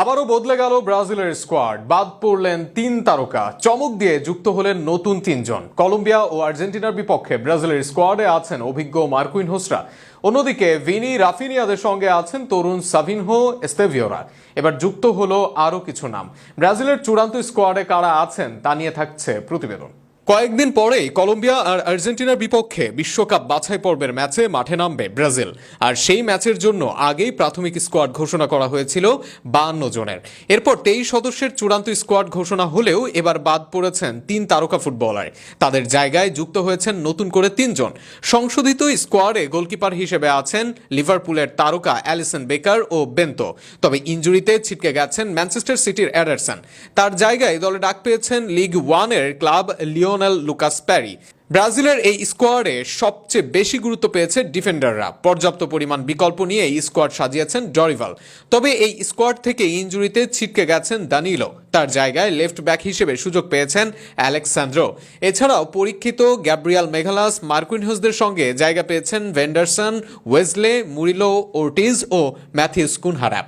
আবারও বদলে গেল ব্রাজিলের স্কোয়াড। বাদ পড়লেন তিন তারকা। চমক দিয়ে যুক্ত হলেন নতুন তিনজন। কলম্বিয়া ও আর্জেন্টিনার বিপক্ষে ব্রাজিলের স্কোয়াডে আছেন অভিজ্ঞ মার্কুইন হোসরা। অন্যদিকে ভিনি রাফিনিয়াদের সঙ্গে আছেন তরুণ সাভিনহো এস্তেভিওরা। এবার যুক্ত হলো আরও কিছু নাম। ব্রাজিলের চূড়ান্ত স্কোয়াডে কারা আছেন তা নিয়ে থাকছে প্রতিবেদন। কয়েকদিন পরেই কলম্বিয়া আর আর্জেন্টিনার বিপক্ষে বিশ্বকাপ বাছাই পর্বের ম্যাচে মাঠে নামবে ব্রাজিল। আর সেই ম্যাচের জন্য আগেই প্রাথমিক স্কোয়াড ঘোষণা করা হয়েছিল বাহান্ন জনের। এরপর তেইশ সদস্যের চূড়ান্ত স্কোয়াড ঘোষণা হলেও এবার বাদ পড়েছেন তিন তারকা ফুটবলার। তাদের জায়গায় যুক্ত হয়েছেন নতুন করে তিনজন। সংশোধিত স্কোয়াডে গোলকিপার হিসেবে আছেন লিভারপুলের তারকা অ্যালিসন বেকার ও বেন্তো। তবে ইঞ্জুরিতে ছিটকে গেছেন ম্যানচেস্টার সিটির অ্যাডারসন। তার জায়গায় দলে ডাক পেয়েছেন লিগ ওয়ানের ক্লাব লিওনেল লুকাস প্যারি। ব্রাজিলের এই স্কোয়াডে সবচেয়ে বেশি গুরুত্ব পেয়েছে ডিফেন্ডাররা। পর্যাপ্ত পরিমাণ বিকল্প নিয়ে এই স্কোয়াড সাজিয়েছেন ডরিভাল। তবে এই স্কোয়াড থেকে ইঞ্জুরিতে ছিটকে গেছেন দানিলো। তার জায়গায় লেফট ব্যাক হিসেবে সুযোগ পেয়েছেন অ্যালেক্সান্দ্রো। এছাড়াও পরীক্ষিত গ্যাব্রিয়াল মেঘালাস মার্কুইনহোসদের সঙ্গে জায়গা পেয়েছেন ভেন্ডারসন ওয়েজলে মুরিলো ওর্টিজ ও ম্যাথিউস কুনহারা।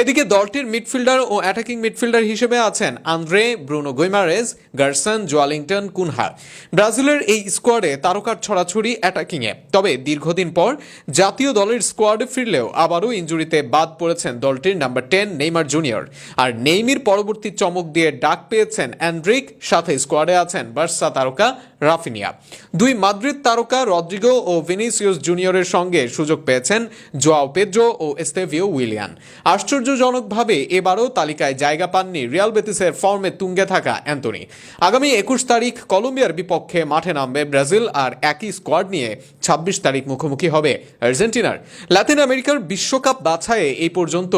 এদিকে দলটির মিডফিল্ডার ও অ্যাটাকিং মিডফিল্ডার হিসেবে আছেন Andre Bruno Guimaraes, Gerson Joelinton কুনহার। ব্রাজিলের এই স্কোয়াডে তারকার ছড়াছড়ি অ্যাটাকিংয়ে। তবে দীর্ঘদিন পর জাতীয় দলের স্কোয়াডে ফিরলেও আবারও ইঞ্জুরিতে বাদ পড়েছেন দলটির নাম্বার টেন নেইমার জুনিয়র। আর নেইমির পরবর্তী চমক দিয়ে ডাক পেয়েছেন অ্যান্ড্রিক, সাথে স্কোয়াডে আছেন বার্সা তারকা রাফিনিয়া। দুই মাদ্রিদ তারকা রদ্রিগো ও ভিনিসিয়াস জুনিয়রের সঙ্গে সুযোগ পেয়েছেন জোয়াও পেদ্রো ও এস্তেভিও উইলিয়ান। আশ্চর্যজনকভাবে এবারও তালিকায় জায়গা পাননি রিয়াল বেতিসের ফর্মে তুঙ্গে থাকা অ্যান্টনি। আগামী একুশ তারিখ কলম্বিয়ার বিপক্ষে মাঠে নামবে ব্রাজিল আর একই স্কোয়াড নিয়ে ছাব্বিশ তারিখ মুখোমুখি হবে আর্জেন্টিনার। লাতিন আমেরিকার বিশ্বকাপ বাছাইয়ে এই পর্যন্ত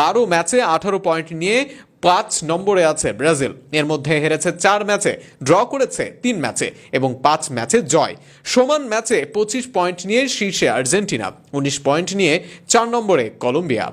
বারো ম্যাচে আঠারো পয়েন্ট নিয়ে পাঁচ নম্বরে আছে ব্রাজিল। এর মধ্যে হেরেছে চার ম্যাচে, ড্র করেছে তিন ম্যাচে এবং পাঁচ ম্যাচে জয়। সমান ম্যাচে পঁচিশ পয়েন্ট নিয়ে শীর্ষে আর্জেন্টিনা, উনিশ পয়েন্ট নিয়ে চার নম্বরে কলম্বিয়া।